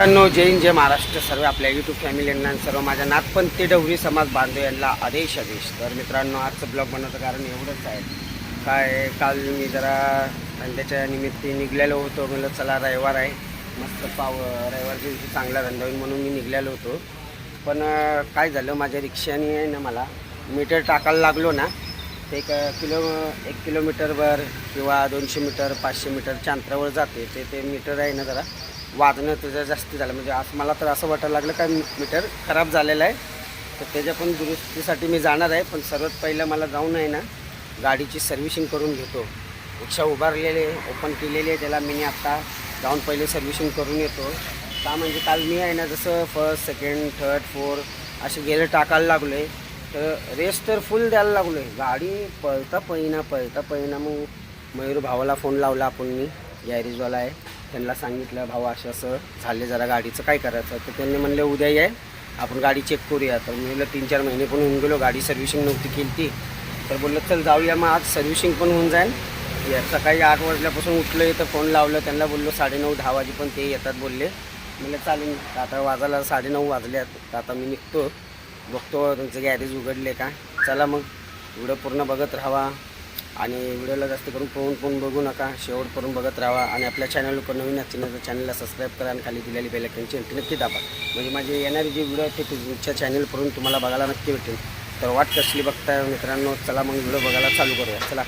मित्रांनो जय हिंद जय महाराष्ट्र. सर्व आपल्या यूट्यूब फॅमिली यांना सर्व माझ्या नागपंथी डवरी समाज बांधव यांना आदेश आदेश. तर मित्रांनो आजचं ब्लॉग बनवतं कारण एवढंच आहे. काय काल मी जरा धंद्याच्या निमित्ती निघलेलो होतो. म्हणलं चला रविवार आहे. मस्त पाव रविवारच्या दिवशी चांगला धंदा होईल म्हणून मी निघलेलो होतो. पण काय झालं माझ्या रिक्षाने आहे ना मला मीटर टाकायला लागलो ना ते एक किलो एक किलोमीटरवर किंवा दोनशे मीटर पाचशे मीटरच्या अंतरावर जाते. ते ते मीटर आहे ना जरा वाजणं त्याचं जास्त झालं. म्हणजे आज मला तर असं वाटायला लागलं का मीटर खराब झालेलं आहे. तर त्याच्या पण दुरुस्तीसाठी मी जाणार आहे. पण सर्वात पहिलं मला जाऊन आहे ना गाडीची सर्व्हिसिंग करून घेतो. रिक्षा उभारलेले ओपन केलेली आहे त्याला मी आत्ता जाऊन पहिले सर्व्हिसिंग करून येतो. का म्हणजे काल मी आहे ना जसं फर्स्ट सेकंड थर्ड फोर्थ असे गेले टाकायला लागलो आहे तर रेस तर फुल द्यायला लागलो आहे गाडी पळता पहिना पळता पहिना मग मयूर भावाला फोन लावला आपण मी. गॅरेजवाला आहे. त्यांना सांगितलं भाऊ असं असं झाले जरा गाडीचं काय करायचं? तर त्यांनी म्हणले उद्या ये आपण गाडी चेक करूया. तर मी म्हणलं तीन चार महिने पण होऊन गेलो गाडी सर्व्हिसिंग नव्हती केली ती. तर बोललं चल जाऊया मग आज सर्व्हिसिंग पण होऊन जाईल. या सकाळी आठ वाजल्यापासून उठलं तर फोन लावलं त्यांना बोललो साडेनऊ दहा वाजे पण ते येतात बोलले. म्हणलं चालेल आता वाजायला साडेनऊ वाजले तर आता मी निघतो. बघतो तुमचं गॅरेज उघडले का? चला मग व्हिडिओ पूर्ण बघत राहावा. आणि व्हिडिओला जास्त करून पळून पळून बघू नका. शेवटपर्यंत बघत राहा आणि आपल्या चॅनलवर नवीन असतील तर चॅनलला सबस्क्राईब करा आणि खाली दिलेली बेलायकनची एंट्री नक्की दाबा. म्हणजे माझे येणारे जे व्हिडिओ आहेत ते तुमच्या चॅनलवरून तुम्हाला बघायला नक्की भेटेल. तर वाट कसली बघताय मित्रांनो? चला मग व्हिडिओ बघायला चालू करूया. चला.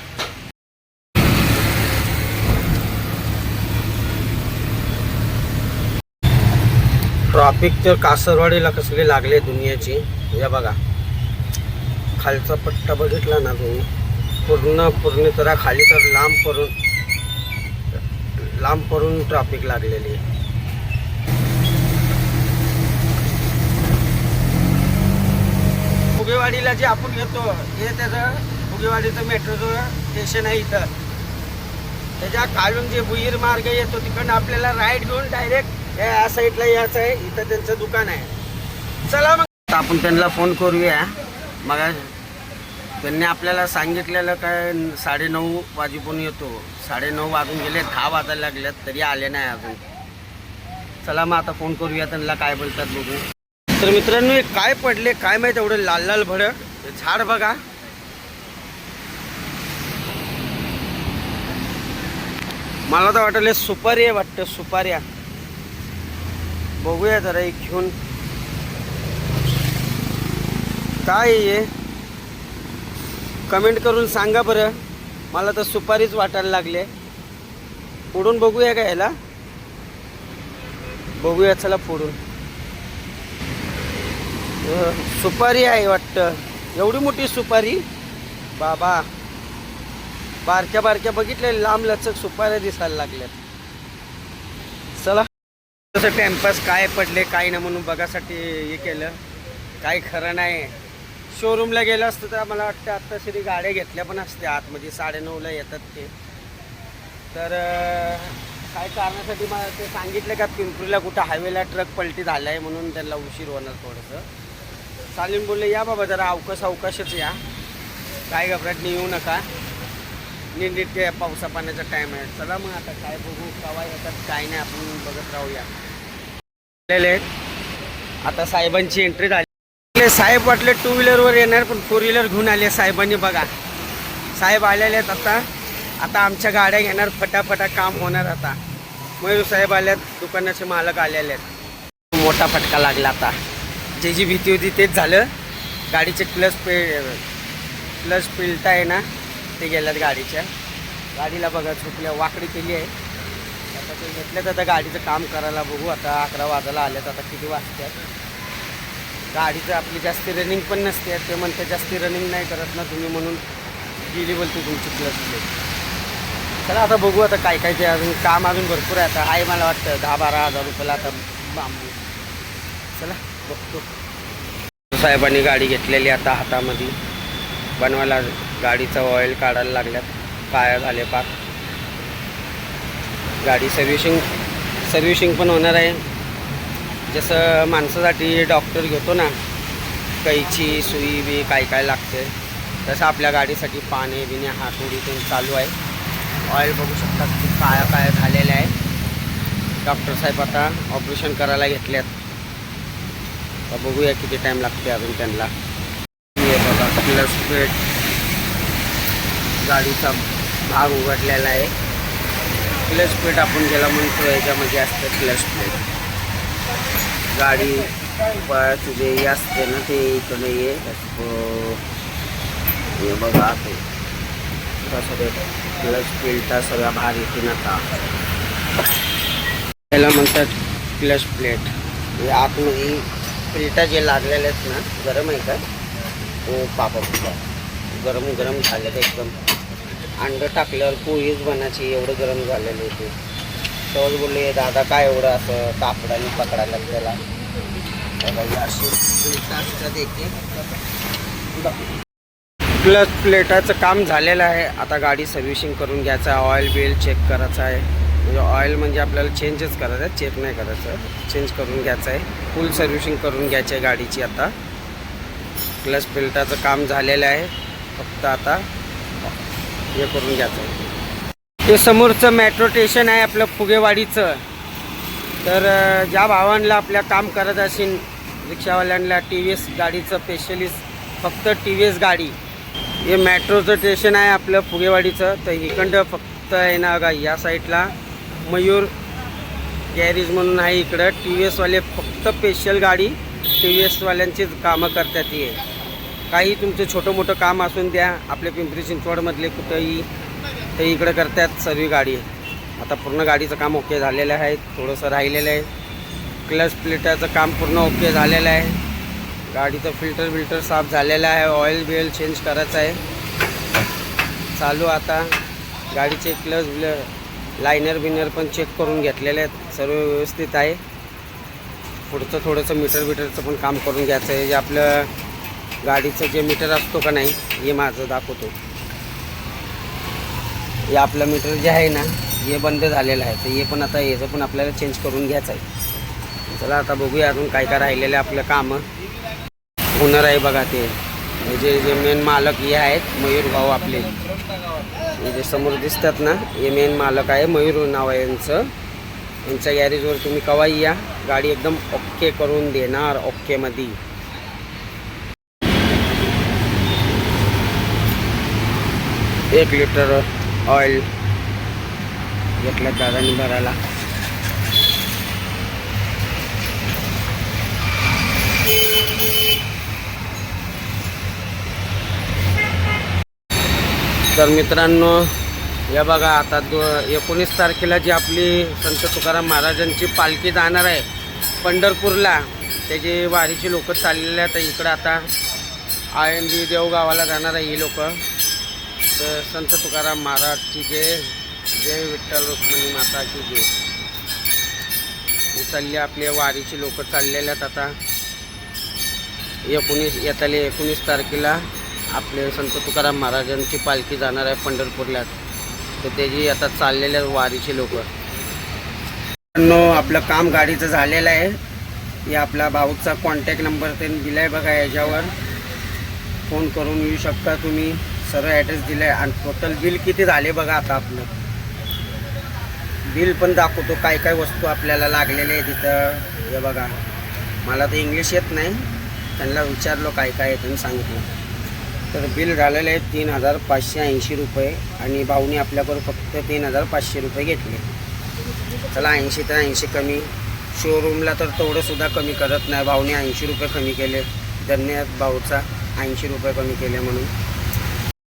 ट्रॉफिक तर कासरवाडीला कसली लागले दुनियाची? या बघा. खालचा पट्टा बघितला ना तुम्ही? पूर्ण पूर्णतरा खाली तर लांब पडून लांब पडून ट्रॅफिक लागलेली आहे. फुगेवाडीला जे आपण येतो हे त्याचं फुगेवाडीचं मेट्रोचं स्टेशन आहे इथं. त्याच्या काढून जे बुईर मार्ग येतो तिकडनं आपल्याला राईट घेऊन डायरेक्ट या साईडला यायचं आहे. इथं त्यांचं दुकान आहे. चला मग. आपण त्यांना फोन करूया. मग त्यांनी आपल्याला सांगितलेलं काय साडेनऊ वाजेपून येतो. साडेनऊ वाजून गेले दहा वाजायला लागल्यात तरी आले नाही अजून. चला मग आता फोन करूया त्यांना काय बोलतात बघू. तर मित्रांनो हे काय पडले काय माहीत एवढं लाल लाल भडक झाड बघा. मला तर वाटलं सुपारी आहे वाटतं सुपाऱ्या. बघूया जरा एक घेऊन. काय आहे कमेंट करून सांगा बरं. मला तर सुपारीच वाटायला लागले. फोडून बघूया का याला बघूया चला फोडून. सुपारी आहे वाटतं. एवढी मोठी सुपारी? बाबा. बारक्या बारक्या बघितल्या लांब लचक सुपाऱ्या दिसायला लागल्यात. चला. तसं टाइमपास काय पडले काय ना म्हणून बघासाठी हे केलं. काही खरं नाही. शोरूमला गेलं असतं तर मला वाटतं आत्ता तरी गाड्या घेतल्या पण असत्या आतमध्ये म्हणजे साडेनऊला येतात ते. तर काय कारणासाठी मला ते सांगितलं का पिंपरीला कुठं हायवेला ट्रक पलटी झाला आहे म्हणून त्यांना उशीर होणार थोडंसं. चालेल बोलले या बाबा जरा अवकाश अवकाशच या. काय घबराट येऊ नका. नीट नीट पावसा पाण्याचा टाईम आहे. चला मग आता काय बघू केव्हा येतात काय नाही आपण बघत राहूया. आता साहेबांची एंट्री झाली. आपले साहेब वाटले टू व्हीलरवर येणार पण फोर व्हीलर घेऊन आले साहेबांनी बघा. साहेब आलेले आहेत आता. आता आमच्या गाड्या घेणार फटाफटा काम होणार आता. मयूर साहेब आल्यात दुकानाचे मालक आलेले आहेत. मोठा फटका लागला आता. जे जी भीती होती तेच झालं. गाडीचे क्लच पे क्लच पिलटा आहे ना ते गेल्यात गाडीच्या. गाडीला बघा चुकल्या वाकडी केली आहे. आता ते घेतल्यात आता गाडीचं काम करायला बघू. आता अकरा वाजायला आल्यात आता किती वाजतात. गाडीचं आपली जास्ती रनिंग पण नसते ते म्हणते जास्ती रनिंग नाही करत ना तुम्ही म्हणून गेली बोलते तुमची क्लच चला आता बघू आता काय काय ते अजून काम अजून भरपूर आहे आता. आहे मला वाटतं दहा बारा हजार रुपयाला आता बांबू. चला बघतो. साहेबांनी गाडी घेतलेली आता हातामध्ये. बनवायला गाडीचं ऑइल काढायला लागल्यात. पाया झाले पाक गाडी सर्व्हिशिंग सर्व्हिशिंग पण होणार आहे. जसं माणसासाठी डॉक्टर घेतो ना कैची सुई बी काय काय लागते तसं आपल्या गाडीसाठी पाणी बिणे हातोडी ते चालू आहे. ऑइल बघू शकता की काय काय झालेलं आहे. डॉक्टर साहेब आता ऑपरेशन करायला घेतल्यात. आता बघूया किती टाईम लागते अजून त्यांना. बघा प्लस प्लेट गाडीचा भाग उघडलेला आहे. प्लस प्लेट आपण ज्याला म्हणतो याच्यामध्ये असतं प्लस प्लेट गाडी तुझे असते ना ते इकडे ये हे बघा ते सगळे क्लच प्लेटचा सगळा भारी येते नका आता. त्याला म्हणतात क्लच प्लेट हे आतमध्ये प्लेटा जे लागलेले आहेत ना गरम आहे का? तो पापा गरम गरम झालेलं एकदम. अंड टाकल्यावर पोळीच बनायची एवढं गरम झालेलं होते ते. सहज बोलले दादा काय एवढं असं कापडाने पकडायला त्याला? प्लस प्लेटाचं काम झालेलं आहे. आता गाडी सर्व्हिसिंग करून घ्यायचं आहे. ऑइल बिल चेक करायचं आहे. म्हणजे ऑइल म्हणजे आपल्याला चेंजच करायचं आहे. चेक नाही करायचं. चेंज करून घ्यायचं आहे. फुल सर्व्हिसिंग करून घ्यायची आहे गाडीची आता. प्लस प्लेटाचं काम झालेलं आहे. फक्त आता हे करून घ्यायचं आहे. ते समोरचं मेट्रो स्टेशन आहे आपलं फुगेवाडीचं. तर ज्या भावांना आपल्या काम करत असेल रिक्षावाल्यांना टी व्ही एस गाडीचं स्पेशलिस्ट फक्त टी व्ही एस गाडी. हे मेट्रोचं स्टेशन आहे आपलं फुगेवाडीचं. तर इकडं फक्त आहे ना बघा या साईडला मयूर गॅरेज म्हणून आहे इकडं. टी व्ही एसवाले फक्त स्पेशल गाडी टी व्ही एसवाल्यांचीच कामं करतात हे. काही तुमचं छोटं मोठं काम असून द्या आपल्या पिंपरी चिंचवडमधले कुठंही ते इकडं करतात सर्व गाडी. आता पूर्ण गाडीचं काम ओके झालेलं आहे थोडंसं राहिलेलं आहे. क्लच प्लेटाचं काम पूर्ण ओके झालेलं आहे. गाडीचं फिल्टर बिल्टर साफ झालेलं आहे ऑइल बिल चेंज करायचं आहे. चालू आता गाडीचे क्लच ब्ल लायनर बिनर पण चेक करून घेतलेले आहेत सर्व व्यवस्थित आहे. पुढचं थोडंसं मीटर बिटरचं पण काम करून घ्यायचं आहे जे आपलं गाडीचं जे मीटर असतो का नाही हे माझं दाखवतो. हे आपलं मीटर जे आहे ना हे बंद झालेलं आहे. तर हे पण आता याचं पण आपल्याला चेंज करून घ्यायचं आहे. चला आता बघूया अजून काय काय राहिलेलं आहे आपलं कामं. ओनर आहे बघा ते. म्हणजे जे जे मेन मालक हे आहेत मयूर भाऊ आपले. हे जे समोर दिसतात ना हे मेन मालक आहे मयूर नाव आहे यांचं. यांच्या गॅरेजवर तुम्ही कवाही या. गाडी एकदम ओके करून देणार ओकेमध्ये एक लिटर ऑइल घेतलं दादानी भरायला. तर मित्रांनो या बघा आता दो एकोणीस तारखेला जी आपली संत तुकाराम महाराजांची पालखी जाणार आहे पंढरपूरला. त्याची वारीची लोक चाललेले आहेत इकडं आता. आय एम बी देवगावाला जाणार आहे ही लोकं. तर संत तुकाराम महाराजची जय. जय विठ्ठल रुक्मिणी माताची जय. चालले चालली आपले वारीची लोक चाललेले आहेत आता. एकोणीस येताले एकोणीस तारखेला आपले संत तुकाराम महाराजांची पालखी जाणार आहे पंढरपूरला तर त्याची आता चाललेल्या वारीची लोक. आपलं काम गाडीचं झालेलं आहे. हे आपला भाऊचा कॉन्टॅक्ट नंबर त्यांनी दिला आहे बघा याच्यावर. फोन करून येऊ शकता तुम्ही. सर्व ॲड्रेस दिला आहे आणि टोटल बिल किती झाले बघा आता आपलं. बिल पण दाखवतो काय काय वस्तू आपल्याला लागलेल्या आहे तिथं हे बघा. मला तर इंग्लिश येत नाही. त्यांना विचारलो काय काय आहे त्यांनी सांगितलं. तर बिल झालेलं आहे तीन हजार पाचशे ऐंशी रुपये. आणि भाऊने आपल्याकडून फक्त तीन हजार पाचशे रुपये घेतले. चला ऐंशी तर ऐंशी कमी. शोरूमला तर तेवढंसुद्धा कमी करत नाही. भाऊने ऐंशी रुपये कमी केले. धन्यवाद भाऊचा. ऐंशी रुपये कमी केले म्हणून.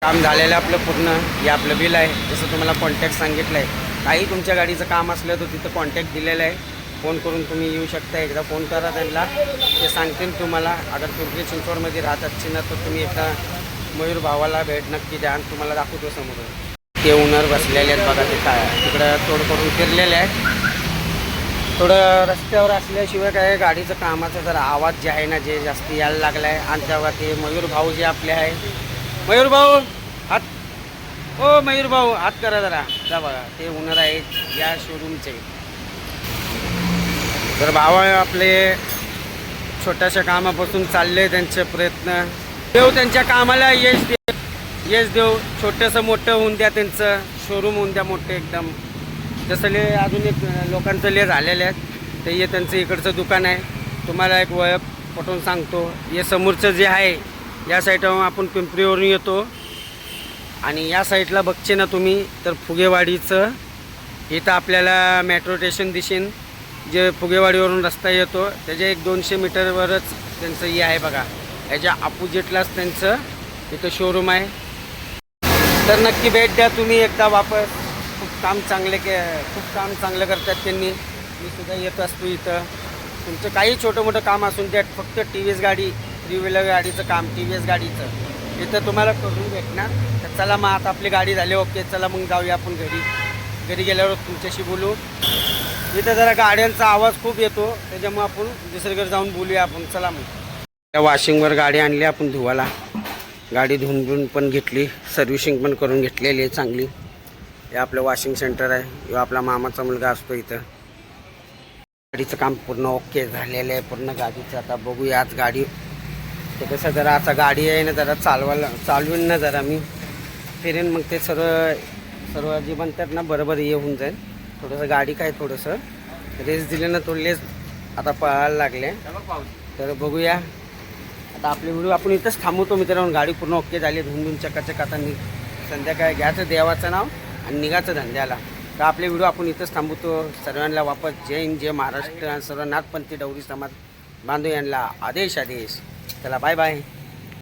काम झालेलं आहे आपलं पूर्ण हे आपलं बिल आहे. जसं तुम्हाला कॉन्टॅक्ट सांगितलं आहे काही तुमच्या गाडीचं काम असलं तर तिथं कॉन्टॅक्ट दिलेलं आहे. फोन करून तुम्ही येऊ शकता. एकदा फोन करा त्यांना. ते सांगतील तुम्हाला. अगर पिंपरी चिंचवडमध्ये राहत असतील ना तर तुम्ही एकदा मयूर भावाला भेट नक्की द्या आणि तुम्हाला दाखवतो समोर ते ओनर बसलेले आहेत बघा ते काय तिकडं तोड करून फिरलेले आहेत. थोडं रस्त्यावर असल्याशिवाय काय गाडीचं कामाचा जरा आवाज जे आहे ना जे जास्त यायला लागला आहे आणि तेव्हा ते मयूर भाऊ जे आपले आहे मयूर भाऊ हात हो मयूर भाऊ हात करा जरा. जा बघा ते होणार आहेत या शोरूमचे तर भावा आपले छोट्याशा कामापासून चालले त्यांचे प्रयत्न. देव त्यांच्या कामाला यश दे यश देव छोटंसं मोठं होऊन द्या त्यांचं. शोरूम होऊन द्या मोठं एकदम. जसं ले अजून एक लोकांचं ले झालेले आहेत ते हे त्यांचं इकडचं दुकान आहे. तुम्हाला एक ओळख पटवून सांगतो. हे समोरचं जे आहे या साईडवर आपण पिंपरीवरून येतो. आणि या साईडला बघचे ना तुम्ही तर फुगेवाडीचं इथं आपल्याला मेट्रो स्टेशन दिसेन जे फुगेवाडीवरून रस्ता येतो. त्याच्या एक दोनशे मीटरवरच त्यांचं हे आहे बघा. याच्या अपोजिटलाच त्यांचं इथं शोरूम आहे. तर नक्की भेट द्या तुम्ही एकदा वापस. खूप काम चांगले के खूप काम चांगलं करतात त्यांनी. मी सुद्धा येत असतो इथं. तुमचं काही छोटं मोठं काम असून द्या फक्त टी व्ही गाडी. थ्री व्हीलर गाडीचं काम टी व्ही एस गाडीचं इथं तुम्हाला करून भेटणार. तर चला मग आता आपली गाडी झाली ओके चला मग जाऊया आपण घरी. घरी गेल्यावर तुमच्याशी बोलू. इथं जरा गाड्यांचा आवाज खूप येतो त्याच्यामुळे आपण दुसरीकडे जाऊन बोलूया आपण. चला मग. त्या वॉशिंगवर गाडी आणली आपण धुवाला गाडी धुवून धुवून पण घेतली सर्व्हिसिंग पण करून घेतलेली आहे चांगली. हे आपलं वॉशिंग सेंटर आहे ह्यो आपला मामाचा मुलगा असतो इथं. गाडीचं काम पूर्ण ओके झालेलं आहे पूर्ण गाडीचं. आता बघूया आज गाडी ते कसं जरा आता गाडी आहे ना जरा चालवायला चालवीन ना जरा मी. फिरेन मग ते सर्व सर्व जे म्हणतात ना बरोबर हे होऊन जाईल. थोडंसं गाडी काय थोडंसं. रेस दिले ना थोडं लेस आता पळायला लागले. तर बघूया. आता आपले व्हिडिओ आपण इथंच थांबवतो मित्रांनो. गाडी पूर्ण ओके झाली. धुन धुन चकाचक आता नि संध्याकाळी घ्यायचं देवाचं नाव आणि निघायचं धंद्याला. तर आपले व्हिडिओ आपण इथंच थांबवतो. सर्वांना वापस जय हिंद जय महाराष्ट्र. सर्व नाथपंथी डवरी समाज बांधव यांना आदेश आदेश. चला बाय बाय